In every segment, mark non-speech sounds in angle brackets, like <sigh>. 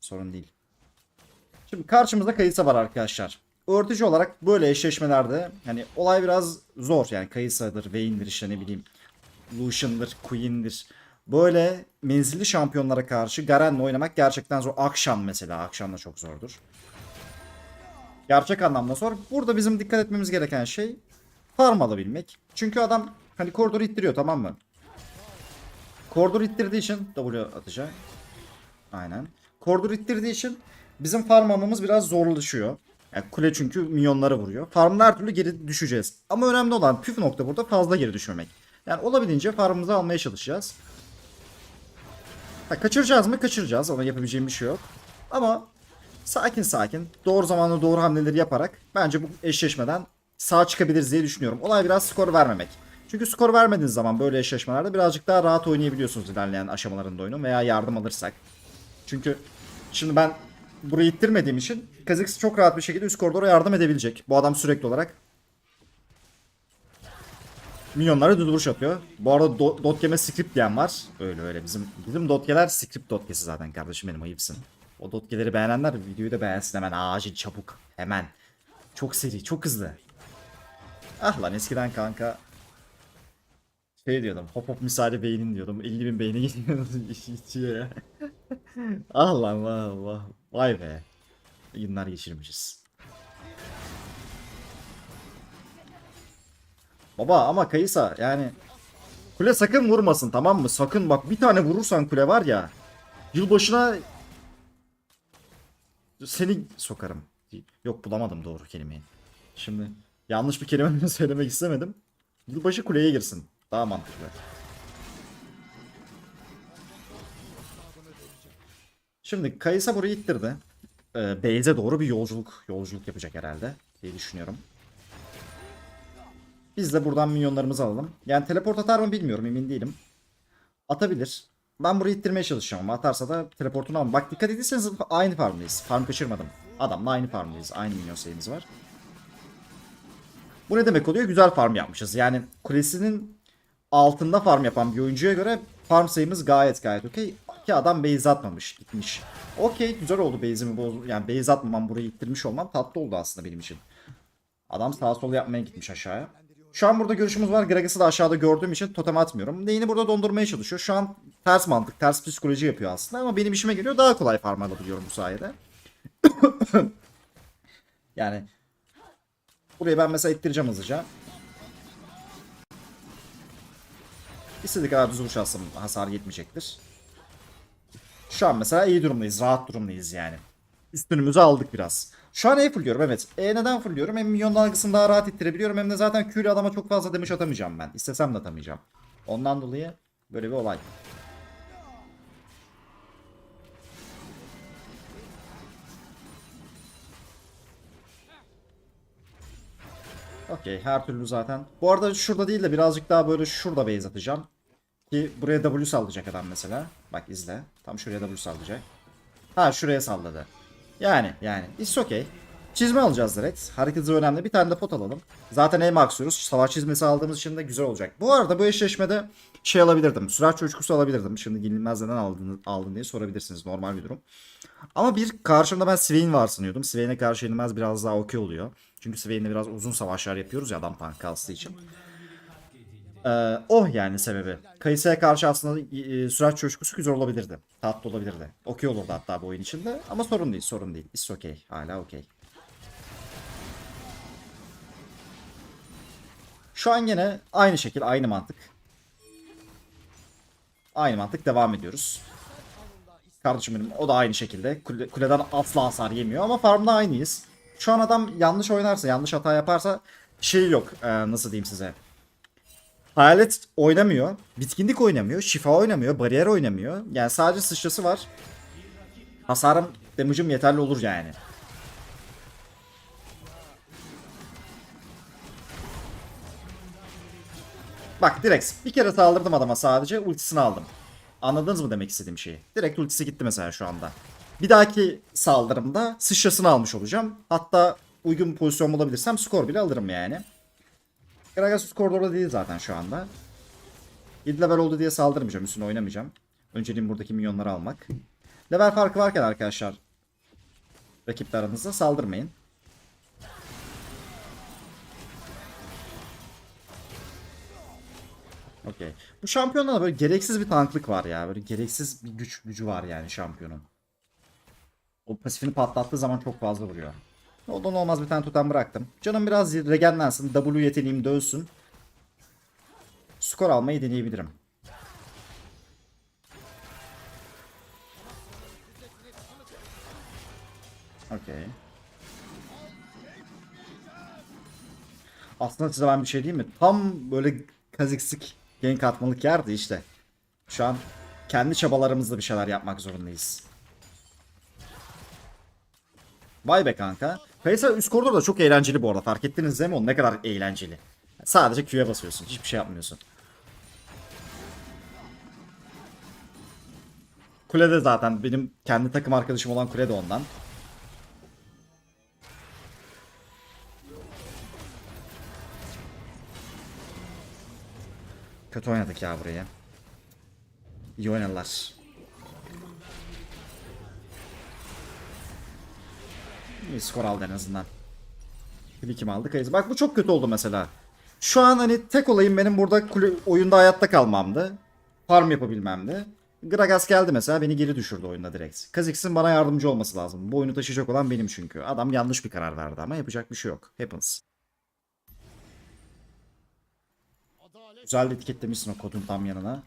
Sorun değil. Şimdi karşımızda Kayısa var arkadaşlar. Öğretici olarak böyle eşleşmelerde hani olay biraz zor. Yani Kayısa'dır, Vayne'dir işte ne bileyim. Lucian'dır, Queen'dir. Böyle menzilli şampiyonlara karşı Garen'le oynamak gerçekten zor. Akşam mesela. Akşam da çok zordur. Gerçek anlamda zor. Burada bizim dikkat etmemiz gereken şey farm alabilmek. Çünkü adam hani koridoru ittiriyor tamam mı? Koridoru ittirdiği için W atacak. Aynen. Koridoru ittirdiği için bizim farm almamız biraz zorlaşıyor. Yani kule çünkü minyonlara vuruyor. Farmın her türlü geri düşeceğiz. Ama önemli olan püf nokta burada fazla geri düşmemek. Yani olabildiğince farmımızı almaya çalışacağız. Ha, kaçıracağız mı? Kaçıracağız. Ona yapabileceğim bir şey yok. Ama sakin sakin doğru zamanlı doğru hamleleri yaparak bence bu eşleşmeden sağ çıkabiliriz diye düşünüyorum. Olay biraz skor vermemek. Çünkü skor vermediğiniz zaman böyle eşleşmelerde birazcık daha rahat oynayabiliyorsunuz ilerleyen aşamalarında oyunu veya yardım alırsak. Çünkü şimdi ben burayı ittirmediğim için Kha'Zix çok rahat bir şekilde üst koridora yardım edebilecek. Bu adam sürekli olarak milyonlara düz vuruş atıyor. Bu arada do, Dotkeme script diyen var. Öyle öyle bizim bizim Dotkeler script Dotkesi zaten kardeşim benim ayıpsın. O Dotkeleri beğenenler videoyu da beğensin hemen acil çabuk hemen. Çok seri çok hızlı. Ah lan eskiden kanka şey diyordum hop hop misali beynin diyordum 50 bin beyni geçiyor <laughs> ya. Ah lan vah vay be. Yıllar geçirmişiz. Baba ama Kayısa yani kule sakın vurmasın tamam mı? Sakın bak bir tane vurursan kule var ya yılbaşına seni sokarım. Yok bulamadım doğru kelimeyi. Şimdi yanlış bir kelime <laughs> söylemek istemedim. Yılbaşı kuleye girsin. Daha mantıklı. Şimdi Kayısa burayı ittirdi. Ee, Beyze doğru bir yolculuk yolculuk yapacak herhalde diye düşünüyorum. Biz de buradan minyonlarımızı alalım. Yani teleport atar mı bilmiyorum emin değilim. Atabilir. Ben burayı ittirmeye çalışacağım ama atarsa da teleportunu almam. Bak dikkat edirseniz aynı farmdayız. Farm kaçırmadım. Adamla aynı farmdayız. Aynı minyon sayımız var. Bu ne demek oluyor? Güzel farm yapmışız. Yani kulesinin altında farm yapan bir oyuncuya göre farm sayımız gayet gayet okey. Ki adam base atmamış gitmiş. Okey güzel oldu base'imi boz yani base atmamam burayı ittirmiş olmam tatlı oldu aslında benim için. Adam sağa sola yapmaya gitmiş aşağıya. Şu an burada görüşümüz var. Gragas'ı da aşağıda gördüğüm için totem atmıyorum. Neyini burada dondurmaya çalışıyor. Şu an ters mantık, ters psikoloji yapıyor aslında ama benim işime geliyor. Daha kolay farm alabiliyorum bu sayede. <coughs> yani burayı ben mesela ittireceğim hızlıca. İstediği kadar düz vuruş hasar yetmeyecektir. Şu an mesela iyi durumdayız. Rahat durumdayız yani. Üstünümüzü aldık biraz. Şu an E fulluyorum evet. E neden fulluyorum? Hem milyon dalgasını daha rahat ittirebiliyorum hem de zaten Q'yle adama çok fazla damage atamayacağım ben. İstesem de atamayacağım. Ondan dolayı böyle bir olay. Okey her türlü zaten. Bu arada şurada değil de birazcık daha böyle şurada base atacağım. Ki buraya W sallayacak adam mesela. Bak izle. Tam şuraya W sallayacak. Ha şuraya salladı. Yani yani. It's okay. Çizme alacağız direkt. Hareket hızı önemli. Bir tane de pot alalım. Zaten aim aksıyoruz. Savaş çizmesi aldığımız için de güzel olacak. Bu arada bu eşleşmede şey alabilirdim. Sürat çocuklusu alabilirdim. Şimdi yenilmez neden aldın, aldın diye sorabilirsiniz. Normal bir durum. Ama bir karşımda ben Swain var sanıyordum. Swain'e karşı yenilmez biraz daha okey oluyor. Çünkü Swain'le biraz uzun savaşlar yapıyoruz ya adam tank kastığı için. Ee, oh yani sebebi. Kayısı'ya karşı aslında e, sürat coşkusu güzel olabilirdi. Tatlı olabilirdi. Okey olurdu hatta bu oyun içinde. Ama sorun değil sorun değil. It's okay. Hala okey. Şu an yine aynı şekil aynı mantık. Aynı mantık devam ediyoruz. Kardeşim benim o da aynı şekilde. Kule, kuleden asla hasar yemiyor ama farmda aynıyız. Şu an adam yanlış oynarsa, yanlış hata yaparsa şey yok. Ee, nasıl diyeyim size. Hayalet oynamıyor. Bitkinlik oynamıyor. Şifa oynamıyor. Bariyer oynamıyor. Yani sadece sıçrası var. Hasarım, damage'ım yeterli olur yani. Bak direkt bir kere saldırdım adama sadece ultisini aldım. Anladınız mı demek istediğim şeyi? Direkt ultisi gitti mesela şu anda. Bir dahaki saldırımda sıçrasını almış olacağım. Hatta uygun pozisyon bulabilirsem skor bile alırım yani. Gragas koridorda değil zaten şu anda. 7 level oldu diye saldırmayacağım. Üstüne oynamayacağım. Önceliğim buradaki minyonları almak. Level farkı varken arkadaşlar rakipler aranızda saldırmayın. Okey. Bu şampiyonda da böyle gereksiz bir tanklık var ya. Böyle gereksiz bir güç gücü var yani şampiyonun. O pasifini patlattığı zaman çok fazla vuruyor. Oldan olmaz bir tane tutan bıraktım. Canım biraz regenlensin. W yeteneğim dövsün. Skor almayı deneyebilirim. Okey. Aslında size ben bir şey diyeyim mi? Tam böyle kaziksik gank atmalık yerdi işte. Şu an kendi çabalarımızla bir şeyler yapmak zorundayız. Vay be kanka. Kayısa üst koridor da çok eğlenceli bu arada. Fark ettiniz değil mi? O ne kadar eğlenceli. Sadece Q'ya basıyorsun. Hiçbir şey yapmıyorsun. Kulede zaten benim kendi takım arkadaşım olan Kule de ondan. Kötü oynadık ya burayı. İyi oynadılar. İyi skor aldı en azından. Bir kim aldı? Kayısı. Bak bu çok kötü oldu mesela. Şu an hani tek olayım benim burada oyunda hayatta kalmamdı. Farm yapabilmemdi. Gragas geldi mesela beni geri düşürdü oyunda direkt. Kha'Zix'in bana yardımcı olması lazım. Bu oyunu taşıyacak olan benim çünkü. Adam yanlış bir karar verdi ama yapacak bir şey yok. Happens. Güzel etiketlemişsin o kodun tam yanına.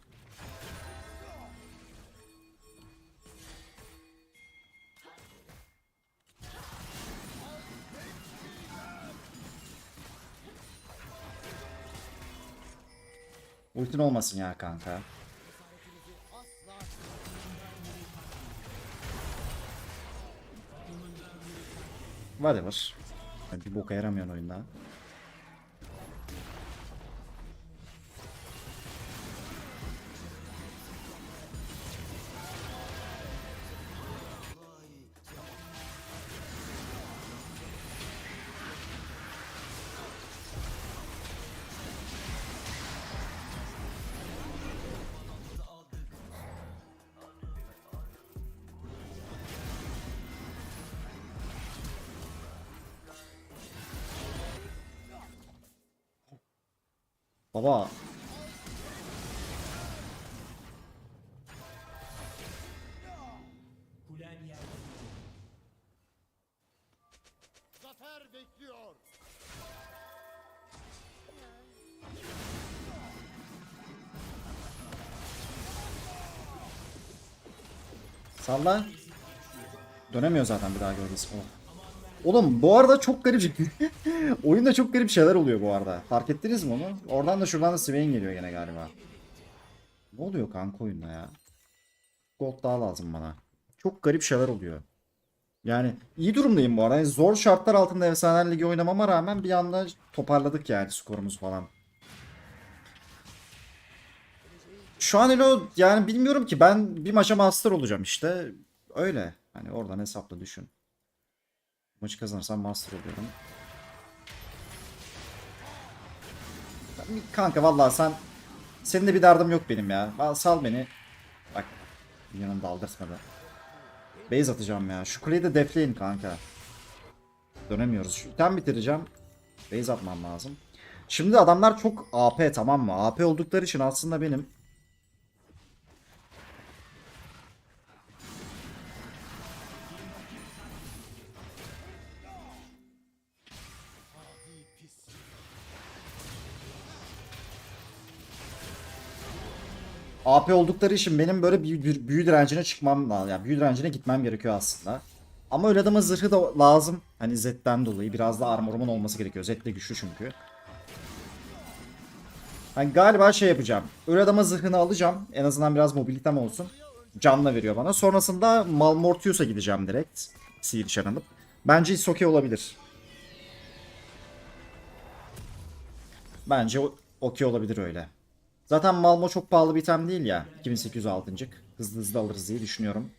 Ultin olmasın ya kanka. Whatever. Bir boka yaramıyor oyunda. Baba. Zafer bekliyor. Salla. Dönemiyor zaten bir daha gölgesi. Oh. Oğlum bu arada çok garip. <laughs> Oyunda çok garip şeyler oluyor bu arada. Fark ettiniz mi onu? Oradan da şuradan da Swain geliyor gene galiba. Ne oluyor kanka oyunda ya? Gold daha lazım bana. Çok garip şeyler oluyor. Yani iyi durumdayım bu arada. Yani zor şartlar altında Efsaneler Ligi oynamama rağmen bir anda toparladık yani skorumuz falan. Şu an Elo yani bilmiyorum ki ben bir maça master olacağım işte. Öyle. Hani oradan hesapla düşün. Maçı kazanırsam master oluyorum. Kanka vallahi sen senin de bir derdim yok benim ya. Al- Sal beni. Bak yanımda aldırtmadı. Base atacağım ya. Şu kuleyi de defleyin kanka. Dönemiyoruz. Şu bitireceğim. Base atmam lazım. Şimdi adamlar çok AP tamam mı? AP oldukları için aslında benim AP oldukları için benim böyle bir, bir büyü direncine çıkmam lazım. Yani büyü direncine gitmem gerekiyor aslında. Ama öyle adama zırhı da lazım. Hani Zed'den dolayı biraz da armorumun olması gerekiyor. Zed de güçlü çünkü. Hani galiba şey yapacağım. Öyle adama zırhını alacağım. En azından biraz mobilitem olsun. Canla veriyor bana. Sonrasında Malmortius'a gideceğim direkt. Sihir çan alıp. Bence Hisoke olabilir. Bence okey olabilir öyle. Zaten Malmo çok pahalı bir item değil ya. 2800 altıncık. Hızlı hızlı alırız diye düşünüyorum.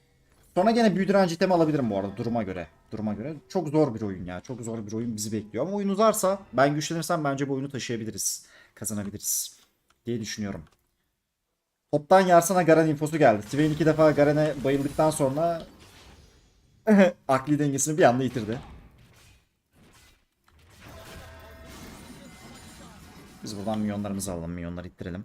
Sonra gene büyü direnci alabilirim bu arada duruma göre. Duruma göre. Çok zor bir oyun ya. Çok zor bir oyun bizi bekliyor. Ama oyun uzarsa ben güçlenirsem bence bu oyunu taşıyabiliriz. Kazanabiliriz. Diye düşünüyorum. Toptan yarsana Garen infosu geldi. Twain iki defa Garen'e bayıldıktan sonra <laughs> akli dengesini bir anda yitirdi. Biz buradan milyonlarımızı alalım. Milyonları ittirelim.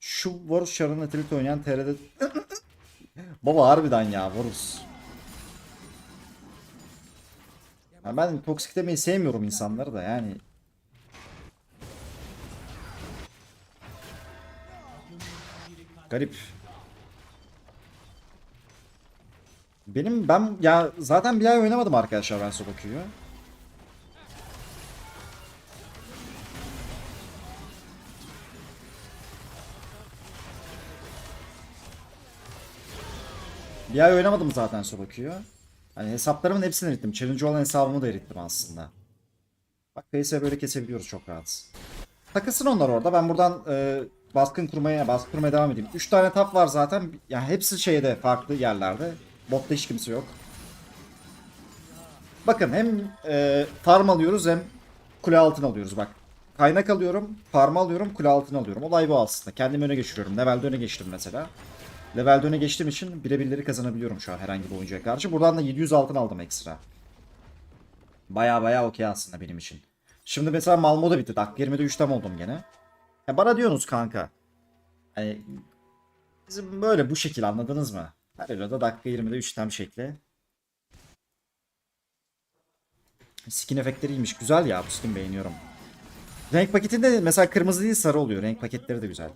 Şu Varus Şar'ın Atilit oynayan TR'de... <laughs> Baba harbiden ya Varus. Ya ben toksik demeyi sevmiyorum insanları da yani. Garip. Benim ben ya zaten bir ay oynamadım arkadaşlar ben solo. Bir ay oynamadım zaten solo queue'yu. Hani hesaplarımın hepsini erittim. Challenge olan hesabımı da erittim aslında. Bak PS böyle kesebiliyoruz çok rahat. Takılsın onlar orada. Ben buradan e, baskın kurmaya baskın kurmaya devam edeyim. 3 tane tap var zaten. Yani hepsi şeyde farklı yerlerde. Botta hiç kimse yok. Bakın hem e, farm alıyoruz hem kule altın alıyoruz bak. Kaynak alıyorum, farm alıyorum, kule altın alıyorum. Olay bu aslında. Kendimi öne geçiriyorum. Levelde öne geçtim mesela. Levelde öne geçtiğim için birebirleri kazanabiliyorum şu an herhangi bir oyuncuya karşı. Buradan da 700 altın aldım ekstra. Baya baya okey aslında benim için. Şimdi mesela Malmo da bitti. Dakika 20'de 3 tam oldum gene. Ya bana diyorsunuz kanka. Hani bizim böyle bu şekil anladınız mı? Her eloda dakika 20'de 3 tam şekli. Skin efektleri iyiymiş. Güzel ya bu skin beğeniyorum. Renk paketinde mesela kırmızı değil sarı oluyor. Renk paketleri de güzel.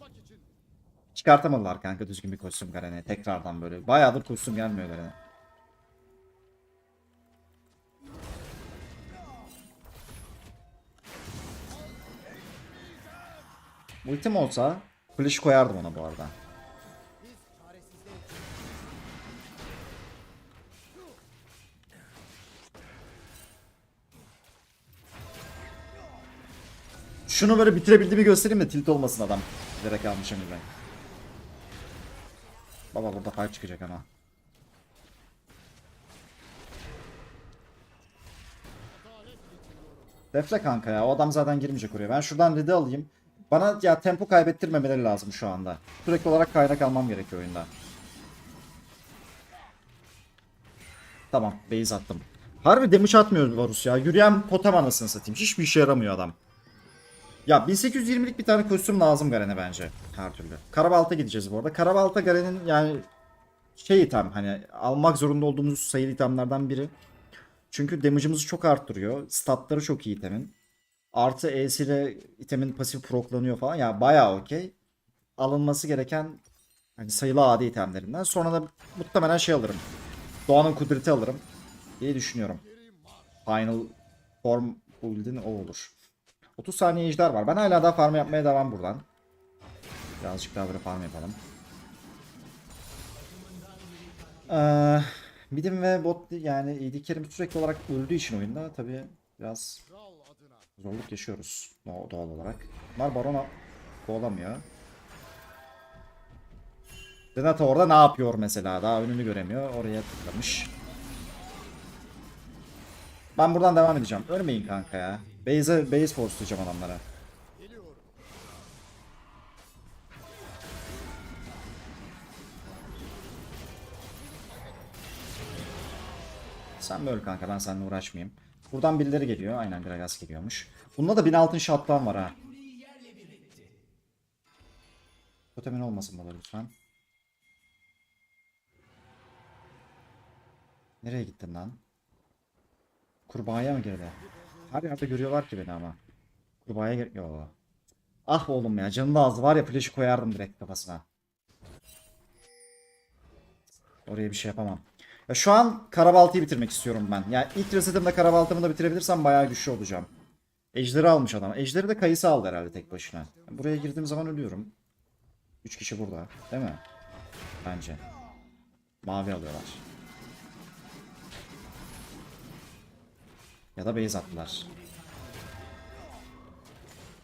Çıkartamadılar kanka düzgün bir kostüm Garen'e. Tekrardan böyle. Bayağıdır kostüm gelmiyor Garen'e. Ultim olsa flash koyardım ona bu arada. Şunu böyle bitirebildiğimi göstereyim de tilt olmasın adam. Direkt almışım ben. Baba burada fight çıkacak ama. Defle kanka ya. O adam zaten girmeyecek oraya. Ben şuradan red'i alayım. Bana ya tempo kaybettirmemeleri lazım şu anda. Sürekli olarak kaynak almam gerekiyor oyunda. Tamam. Base attım. Harbi damage atmıyor Varus ya. Yürüyen potem anasını satayım. Hiçbir işe yaramıyor adam. Ya 1820'lik bir tane kostüm lazım Garen'e bence. Her türlü. Karabalt'a gideceğiz bu arada. Karabalt'a Garen'in yani şey item hani almak zorunda olduğumuz sayılı itemlerden biri. Çünkü damage'ımızı çok arttırıyor. Statları çok iyi itemin. Artı E'siyle itemin pasif proklanıyor falan. Ya bayağı okey. Alınması gereken hani sayılı adi itemlerinden. Sonra da muhtemelen şey alırım. Doğanın kudreti alırım diye düşünüyorum. Final form build'in o olur. 30 saniye ejder var. Ben hala daha farm yapmaya devam buradan. Birazcık daha böyle farm yapalım. Ee, midim ve bot yani AD Kerim sürekli olarak öldüğü için oyunda tabi biraz zorluk yaşıyoruz doğal olarak. Bunlar barona kovalamıyor. Renata orada ne yapıyor mesela? Daha önünü göremiyor. Oraya tıklamış. Ben buradan devam edeceğim. Ölmeyin kanka ya. Base'e base forcelayacağım adamlara. Sen öl kanka ben seninle uğraşmayayım. Buradan birileri geliyor. Aynen Gragas geliyormuş. Bunda da 1000 altın shot'tan var ha. Totemin olmasın bana lütfen. Nereye gittin lan? Kurbağaya mı girdi? Her yerde görüyorlar ki beni ama. Kurbağaya gir... Yo. Ah oğlum ya canım da azdı var ya flash'ı koyardım direkt kafasına. Oraya bir şey yapamam. Ya şu an Karabaltı'yı bitirmek istiyorum ben. Yani ilk resetimde Karabaltı'mı da bitirebilirsem bayağı güçlü olacağım. Ejder'i almış adam. Ejder'i de kayısı aldı herhalde tek başına. Buraya girdiğim zaman ölüyorum. 3 kişi burada. Değil mi? Bence. Mavi alıyorlar. Ya da base attılar.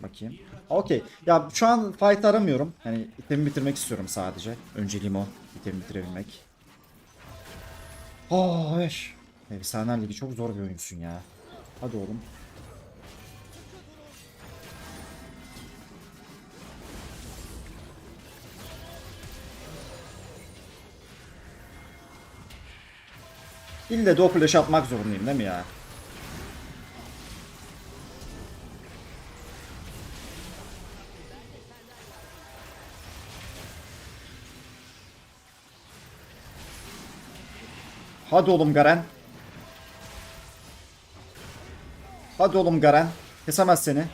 Bakayım. Okey. Ya şu an fight aramıyorum. Yani itemi bitirmek istiyorum sadece. Önceliğim o. İtemi bitirebilmek. Oh, eş. Efsaneler Ligi çok zor bir oyunsun ya. Hadi oğlum. İlle doppler atmak zorundayım değil mi ya? Hadi oğlum Garen. Hadi oğlum Garen. Kesemez seni.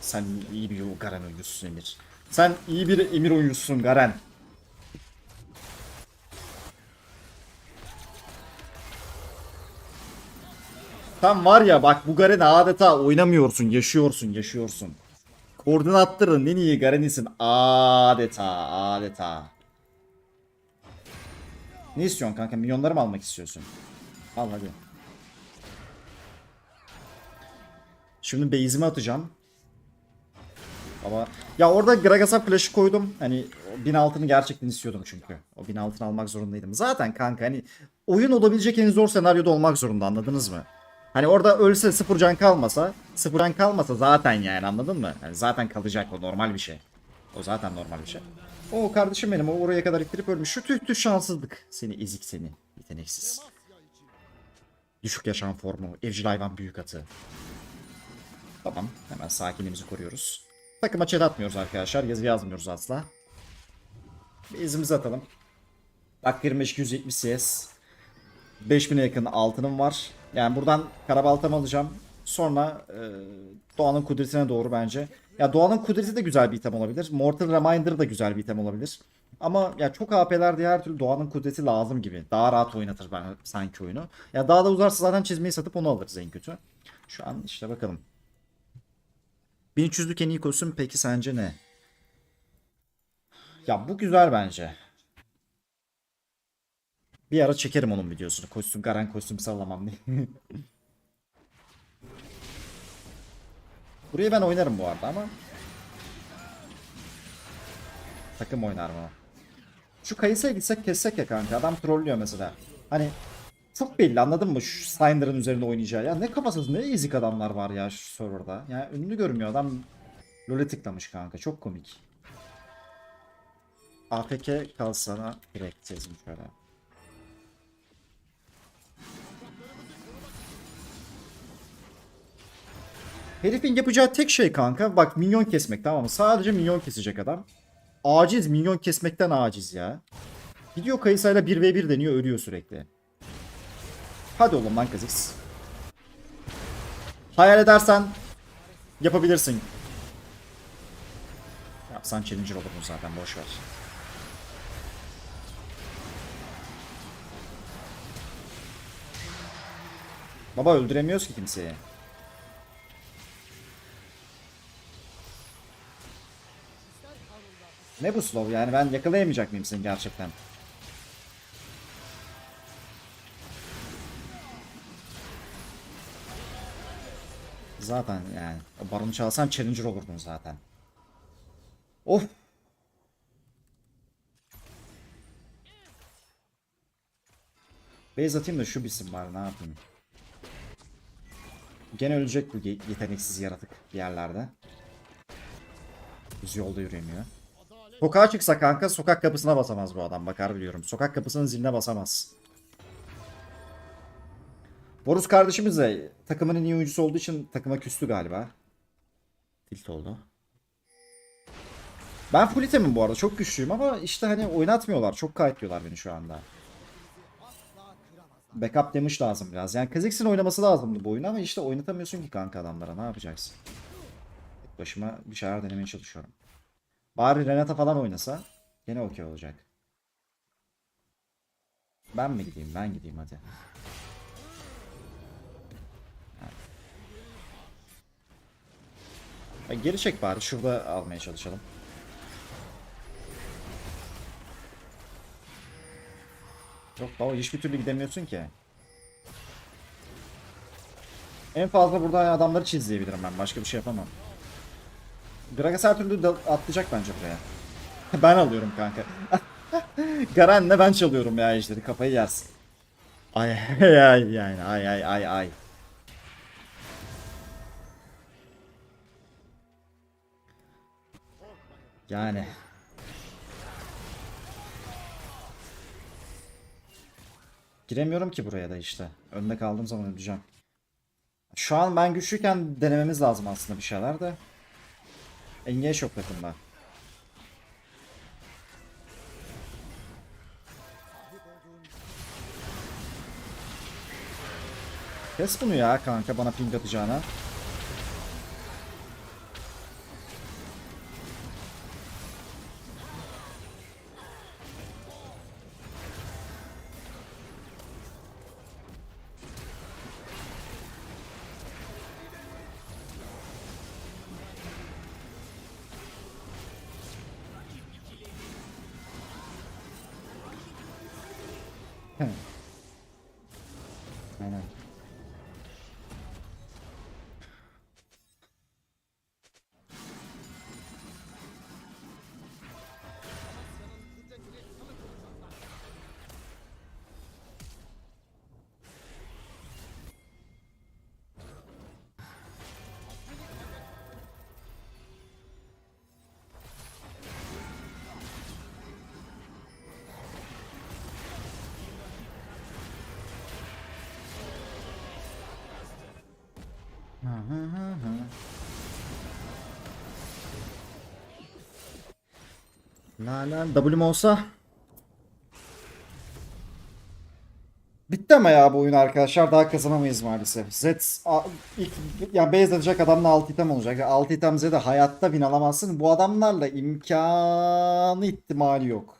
Sen iyi bir Garen oyuncusun Emir. Sen iyi bir Emir oyuncusun Garen. Tam var ya bak bu Garen'i adeta oynamıyorsun, yaşıyorsun, yaşıyorsun. Koordinatların en iyi Garen'isin adeta, adeta. Ne istiyorsun kanka? Milyonları mı almak istiyorsun? Al hadi. Şimdi base'imi atacağım. Ama ya orada Gragas'a flash'ı koydum. Hani o 1000 altını gerçekten istiyordum çünkü. O 1000 altını almak zorundaydım. Zaten kanka hani oyun olabilecek en zor senaryoda olmak zorunda anladınız mı? Hani orada ölse sıfır can kalmasa, sıfır can kalmasa zaten yani anladın mı? Yani zaten kalacak o normal bir şey. O zaten normal bir şey. O kardeşim benim o oraya kadar ittirip ölmüş. Şu tüh tüh şanssızlık. Seni ezik seni. Yeteneksiz. Düşük yaşam formu. Evcil hayvan büyük atı. Tamam. Hemen sakinliğimizi koruyoruz. Takıma chat atmıyoruz arkadaşlar. Yazı yazmıyoruz asla. Bir izimizi atalım. 25 270 CS. 5000'e yakın altınım var. Yani buradan karabaltamı alacağım. Sonra e, Doğan'ın kudretine doğru bence. Ya Doğan'ın kudreti de güzel bir item olabilir. Mortal Reminder da güzel bir item olabilir. Ama ya çok AP'lerde her türlü Doğan'ın kudreti lazım gibi. Daha rahat oynatır ben sanki oyunu. Ya daha da uzarsa zaten çizmeyi satıp onu alırız en kötü. Şu an işte bakalım. 1300'lük en iyi kostüm peki sence ne? Ya bu güzel bence. Bir ara çekerim onun videosunu. Kostüm garan kostüm sallamam diye. <laughs> Burayı ben oynarım bu arada ama. Takım oynar mı? Şu Kayısı'ya gitsek kessek ya kanka. Adam trollüyor mesela. Hani çok belli anladın mı? Şu Steiner'ın üzerinde oynayacağı. Ya ne kafasız ne ezik adamlar var ya şu serverda. Yani ünlü görmüyor adam. LoL'e tıklamış kanka. Çok komik. APK kalsana direkt yazayım şöyle. Herifin yapacağı tek şey kanka bak minyon kesmek tamam mı? Sadece minyon kesecek adam. Aciz minyon kesmekten aciz ya. Gidiyor Kayısayla 1v1 deniyor ölüyor sürekli. Hadi oğlum lan Kazix. Hayal edersen yapabilirsin. Yapsan challenger olurdun zaten boş ver. Baba öldüremiyoruz ki kimseyi. Ne bu slow yani ben yakalayamayacak mıyım seni gerçekten? Zaten yani. Baronu çalsan challenger olurdun zaten. Of. Base atayım da şu bitsin bari ne yapayım. Gene ölecek bu ye- yeteneksiz yaratık bir yerlerde. Düz yolda yürüyemiyor. Sokağa çıksa kanka sokak kapısına basamaz bu adam bakar biliyorum. Sokak kapısının ziline basamaz. Borus kardeşimiz de takımın en iyi oyuncusu olduğu için takıma küstü galiba. Tilt oldu. Ben full itemim bu arada çok güçlüyüm ama işte hani oynatmıyorlar. Çok kayıtlıyorlar beni şu anda. Backup demiş lazım biraz. Yani Kha'Zix'in oynaması lazımdı bu oyunu ama işte oynatamıyorsun ki kanka adamlara. Ne yapacaksın? Başıma bir şeyler denemeye çalışıyorum. Bari Renata falan oynasa gene okey olacak. Ben mi gideyim? Ben gideyim hadi. Ya geri çek bari. Şurada almaya çalışalım. Yok baba hiçbir türlü gidemiyorsun ki. En fazla burada adamları çizleyebilirim ben. Başka bir şey yapamam. Gragas her türlü atlayacak bence buraya. <laughs> ben alıyorum kanka. <laughs> Garen'le ben çalıyorum ya ejderi kafayı yersin. Ay ay ay yani ay ay ay ay. Yani. Giremiyorum ki buraya da işte. Önde kaldığım zaman öleceğim. Şu an ben güçlüyken denememiz lazım aslında bir şeyler de. Engage yok takımda. Kes bunu ya kanka bana ping atacağına. Hı hı hı hı. La la W'm olsa Bitti ama ya bu oyun arkadaşlar daha kazanamayız maalesef. Z ilk yani base atacak adamla 6 item olacak. 6 item Z'de hayatta win alamazsın. Bu adamlarla imkanı ihtimali yok.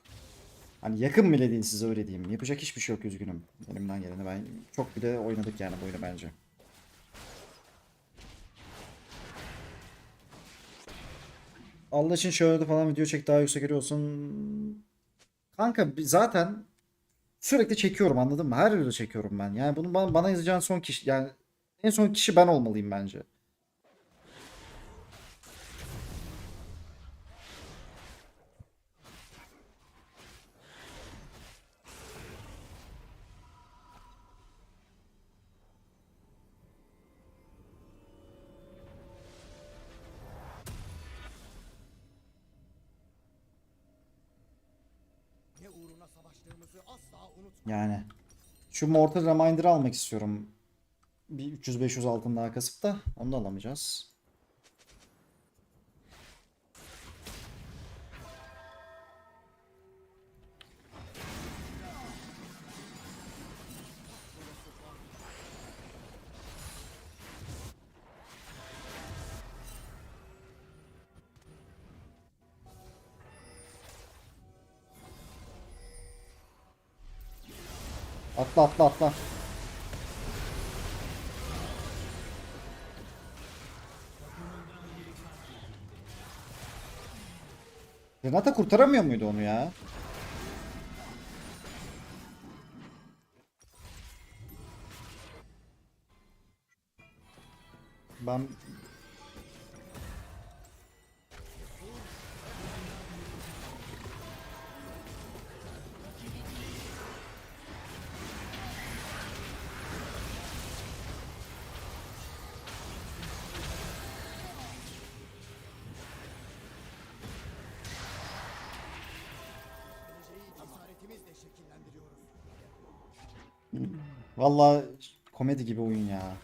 Hani yakın bile değil size öyle diyeyim. Yapacak hiçbir şey yok üzgünüm. Elimden geleni ben çok bile oynadık yani bu oyunu bence. Allah için şöyle falan video çek daha yüksek görüyorsun. Kanka zaten sürekli çekiyorum anladın mı? Her videoda çekiyorum ben. Yani bunu bana, bana yazacağın son kişi yani en son kişi ben olmalıyım bence. Yani şu Mortal Reminder'ı almak istiyorum. Bir 300-500 altın daha kasıp da onu da alamayacağız. Atla atla atla. Renata kurtaramıyor muydu onu ya? Ben Vallahi komedi gibi oyun ya.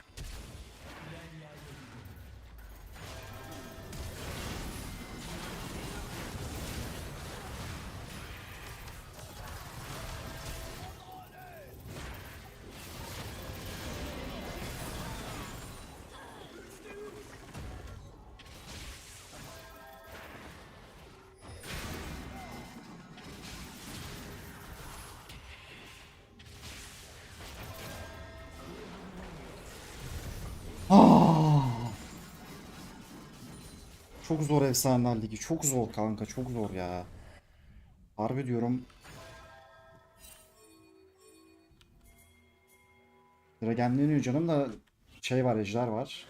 Çok zor Efsaneler Ligi. Çok zor kanka. Çok zor ya. Harbi diyorum. Dragonleniyor canım da şey var, ejder var.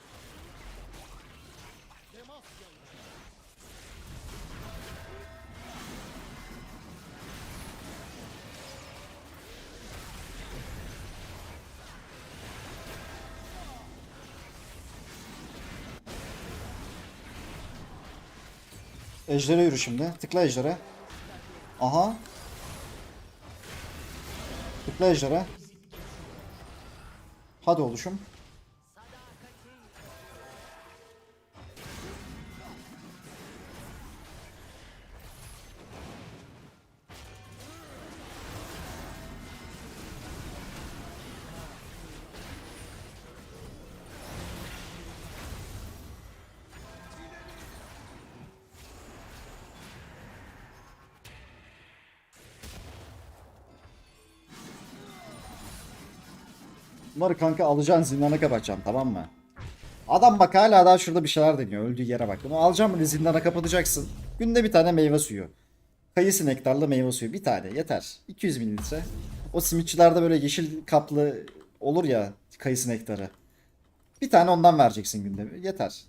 Ejder'e yürü şimdi. Tıkla Ejder'e. Aha. Tıkla Ejder'e. Hadi oluşum. Bunları kanka alacaksın zindana kapatacaksın tamam mı? Adam bak hala daha şurada bir şeyler deniyor. Öldüğü yere bak. Bunu alacaksın böyle zindana kapatacaksın. Günde bir tane meyve suyu. Kayısı nektarlı meyve suyu. Bir tane yeter. 200 mililitre. O simitçilerde böyle yeşil kaplı olur ya kayısı nektarı. Bir tane ondan vereceksin günde. Yeter.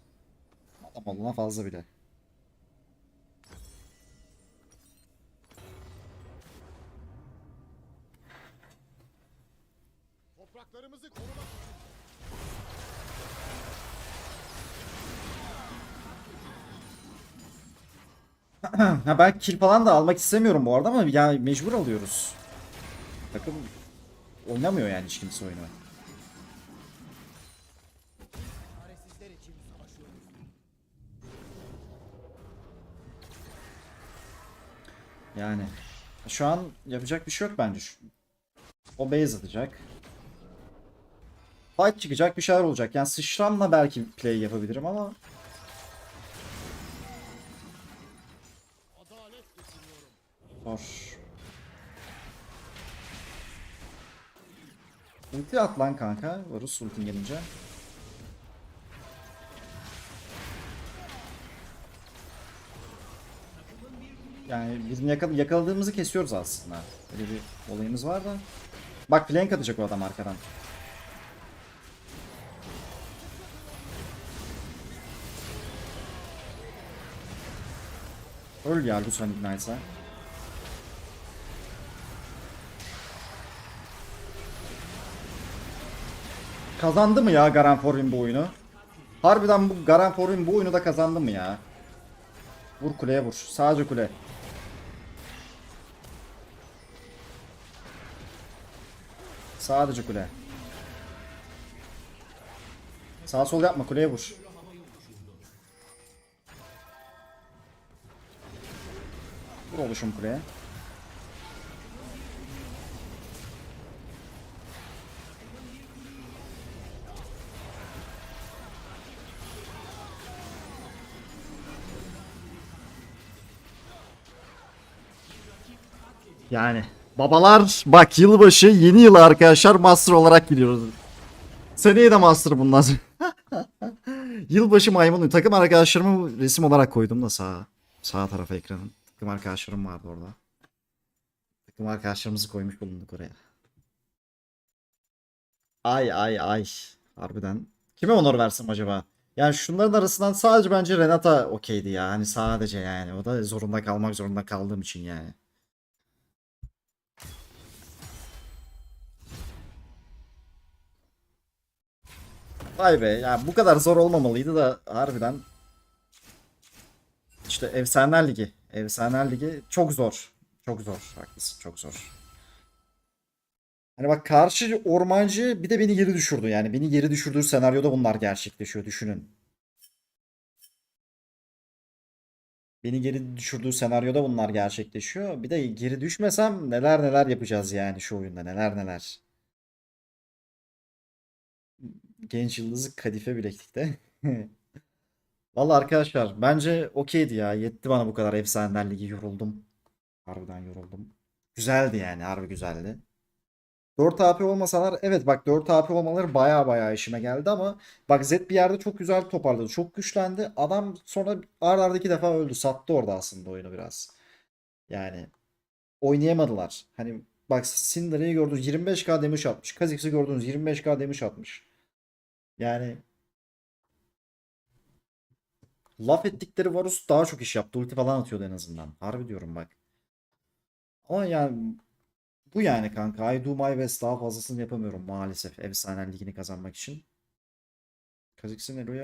Adam olana fazla bile. <clears throat> Ha ben kill falan da almak istemiyorum bu arada ama ya mecbur alıyoruz. Takım oynamıyor yani hiç kimse oyunu. Yani şu an yapacak bir şey yok bence. O base atacak. Fight çıkacak bir şeyler olacak. Yani sıçramla belki play yapabilirim ama zor. Ulti at lan kanka. Varus ultin gelince. Yani bizim yakal yakaladığımızı kesiyoruz aslında. Öyle bir olayımız var da. Bak flank atacak o adam arkadan. Öl ya Lucian Ignite'a. Kazandı mı ya Garan Forvin bu oyunu? Harbiden bu Garan Forvin bu oyunu da kazandı mı ya? Vur kuleye vur. Sadece kule. Sadece kule. Sağ sol yapma kuleye vur. Vur oluşum kuleye. Yani babalar bak yılbaşı yeni yıl arkadaşlar master olarak gidiyoruz. Seneye de master bundan. <laughs> Yılbaşı maymunu takım arkadaşlarımı resim olarak koydum da sağa. Sağ tarafa ekranın. Takım arkadaşlarım vardı orada. Takım arkadaşlarımızı koymuş bulunduk oraya. Ay ay ay. Harbiden. Kime onur versem acaba? Yani şunların arasından sadece bence Renata okeydi ya. Hani sadece yani. O da zorunda kalmak zorunda kaldığım için yani. Vay be ya bu kadar zor olmamalıydı da harbiden. İşte Efsaneler Ligi. Efsaneler Ligi çok zor. Çok zor. Haklısın çok zor. Hani bak karşı ormancı bir de beni geri düşürdü. Yani beni geri düşürdüğü senaryoda bunlar gerçekleşiyor. Düşünün. Beni geri düşürdüğü senaryoda bunlar gerçekleşiyor. Bir de geri düşmesem neler neler yapacağız yani şu oyunda. Neler neler. Genç Yıldızı Kadife bileklikte. <laughs> Vallahi arkadaşlar bence okeydi ya. Yetti bana bu kadar Efsaneler Ligi yoruldum. Harbiden yoruldum. Güzeldi yani harbi güzeldi. 4 AP olmasalar evet bak 4 AP olmaları baya baya işime geldi ama bak Zed bir yerde çok güzel toparladı. Çok güçlendi. Adam sonra ard arda iki defa öldü. Sattı orada aslında oyunu biraz. Yani oynayamadılar. Hani bak Syndra'yı gördünüz 25k damage atmış. Kha'Zix'i gördünüz 25k damage atmış. Yani laf ettikleri Varus daha çok iş yaptı. Ulti falan atıyordu en azından. Harbi diyorum bak. Ama yani bu yani kanka. I do my best. Daha fazlasını yapamıyorum maalesef. Efsane ligini kazanmak için. Kha'Zix'in Elo'ya